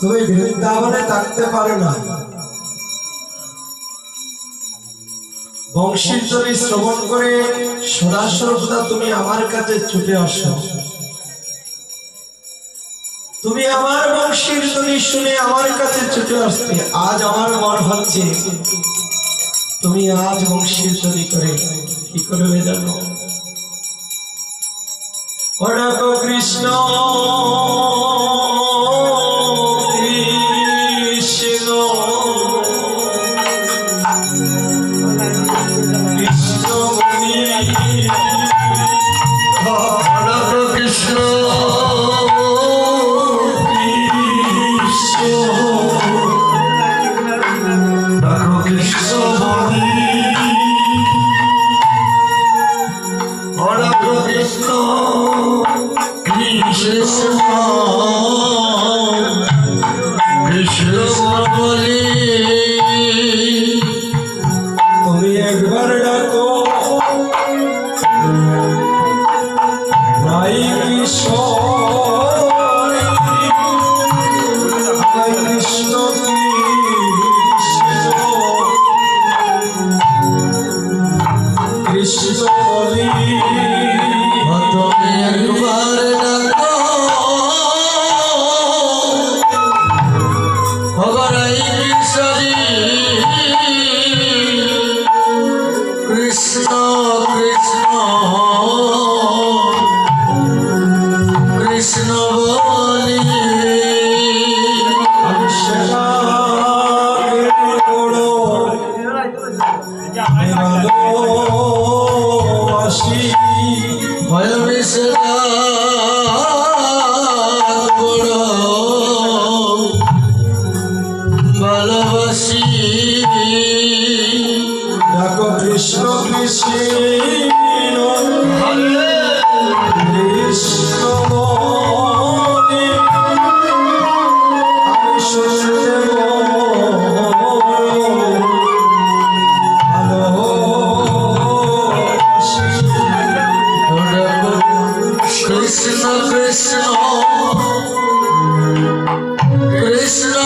তুমি বৃন্দাবনে থাকতে পারো না। বংশীর ধ্বনি শ্রবণ করে সদা সর্বদা তুমি আমার কাছে ছুটে আসো। তুমি আমার বংশীর ধ্বনি শুনে আমার কাছে ছুটে আসতে আজ আমার মন ভাবছে, তুমি আজ বংশীর ধ্বনি করে কি করবে জানো কৃষ্ণ! কৃষ্ণ বলি। তুমি একবার ডাকো। রাই কৃষ্ণ কৃষ্ণ কৃষ্ণ। ভালোবাসি। বড় ভালোবাসি ডাকো কৃষ্ণ কৃষ্ণ। কৃষ্ণ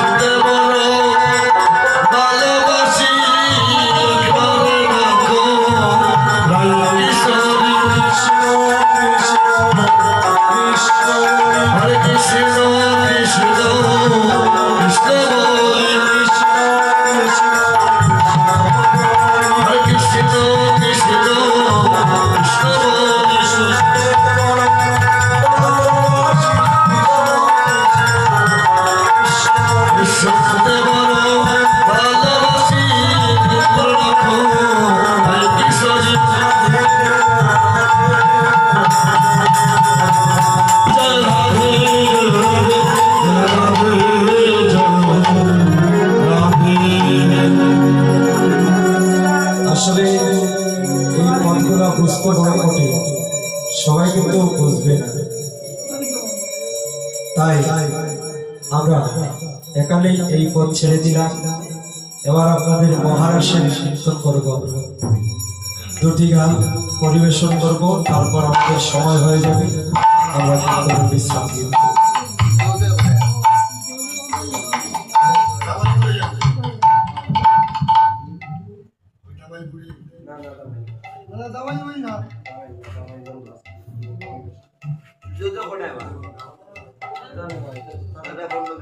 আসলে এই পথগুলো বুঝতে বড় কঠিন সবাই কিন্তু বুঝবে না। তাই আমরা একালেই এই পথ ছেড়ে দিলাম। এবার আপনাদের মহারাষ্ট্রের কীর্তন করব। দুটি গান পরিবেশন করব, তারপর আমাদের সময় হয়ে যাবে। আমরা বিশ্রাম দিব জামাই বুড়ি না না জামাই দাদা জামাই হই না জামাই বন্ধু যুদ্ধ কোটায় দাদা বন্ধু